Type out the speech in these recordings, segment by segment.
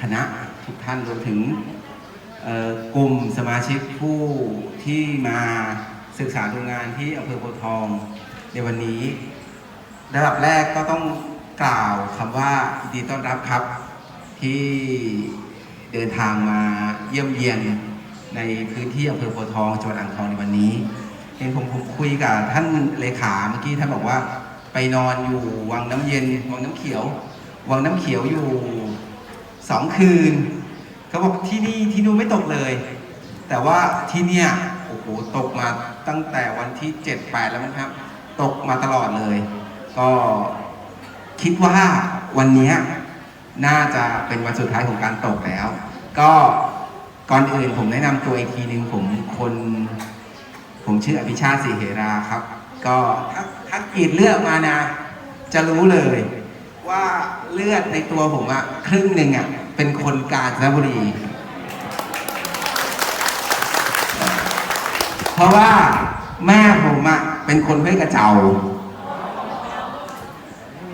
คณะทุกท่านรวมถึงกลุ่มสมาชิกผู้ที่มาศึกษาดูงานที่อำเภอโพทองในวันนี้ ระดับแรกก็ต้องกล่าวคำว่ายินดีต้อนรับครับ ที่เดินทางมาเยี่ยมเยียนในพื้นที่อำเภอโพทองจังหวัดอ่างทองในวันนี้เห็นผมผมคุยกับท่านเลขาเมื่อกี้ท่านบอกว่าไปนอนอยู่วังน้ำเย็น วังน้ำเขียว วังน้ำเขียวอยู่ สองคืนเขาบอกที่นี่ที่นู่นไม่ตกเลย แต่ว่าที่เนี่ยโอ้โหตกมาตั้งแต่วันที่เจ็ดแปดแล้วนะครับ ตกมาตลอดเลย ก็คิดว่าวันเนี้ยน่าจะเป็นวันสุดท้ายของการตกแล้ว ก็ก่อนอื่นผมแนะนำตัวอีกทีหนึ่งผมคน ผมชื่ออภิชาติศรีเหราครับ ก็ถ้าถ้ากรีดเลือดมานะ จะรู้เลย ว่าเลือดในตัวผมอะครึ่งหนึ่งอะเป็นคนกาญจนบุรี เพราะว่าแม่ผมอะเป็นคนห้วยกระเจ้า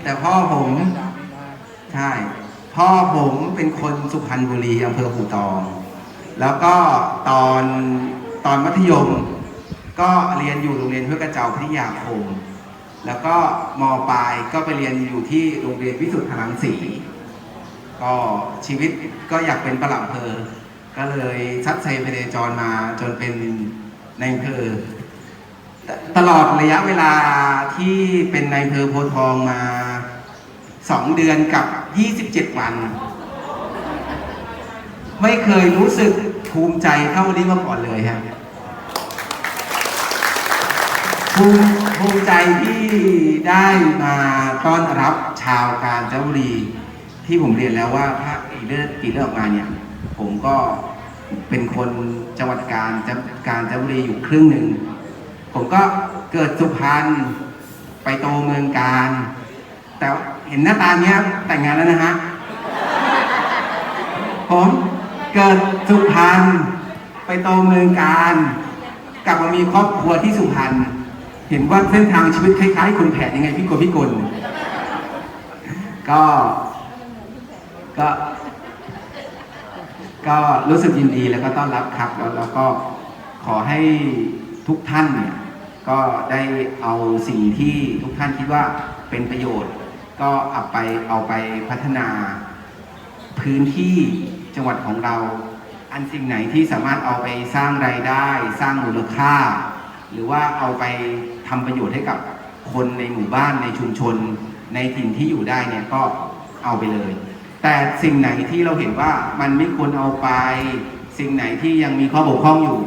แต่พ่อผมใช่ พ่อผมเป็นคนสุพรรณบุรีอำเภอปู่ตอง แล้วก็ตอนตอนมัธยม ก็เรียนอยู่โรงเรียนห้วยกระเจ้าพิทยาคม แล้วก็มปลายก็ไปเรียนอยู่ที่โรงเรียนวิสุทธิ์พลังศรีก็ชีวิตก็อยากเป็นประหลัดอำเภอ ก็เลยชัดเซพเนจรมาจนเป็นในายอำเภอ ตลอดระยะเวลาที่เป็นในายอำเภอโพทองมาสองเดือนกับ 27 วัน ไม่เคยรู้สึกภูมิใจเท่านี้มาก่อนเลยฮะ ภูมิภูมิใจที่ได้มาต้อนรับชาวกาญจนบุรี ที่ผมเรียนแล้วว่าถ้าอีเลือดอีเลือดออกมาเนี่ย ผมก็เป็นคนจังหวัดกาญจนกาญจนบุรีอยู่ครึ่งหนึ่ง ผมก็เกิดสุพรรณไปโตเมืองการ แต่เห็นหน้าตาเนี้ยแต่งงานแล้วนะฮะผมเกิดสุพรรณไปโตเมืองการ กลับมามีครอบครัวที่สุพรรณ เห็นว่าเส้นทางชีวิตคล้ายๆคนแผนยังไงพี่โกพี่กลก็ ก็ ก็รู้สึกยินดีแล้วก็ต้อนรับครับ แล้วแล้วก็ขอให้ทุกท่านเนี่ยก็ได้เอาสิ่งที่ทุกท่านคิดว่าเป็นประโยชน์ ก็เอาไปเอาไปพัฒนาพื้นที่จังหวัดของเรา อันสิ่งไหนที่สามารถเอาไปสร้างรายได้ สร้างมูลค่า หรือว่าเอาไป ทำประโยชน์ให้กับคนในหมู่บ้านในชุมชน ในถิ่นที่อยู่ได้เนี่ยก็เอาไปเลย แต่สิ่งไหนที่เราเห็นว่ามันไม่ควรเอาไป สิ่งไหนที่ยังมีข้อบกพร่องอยู่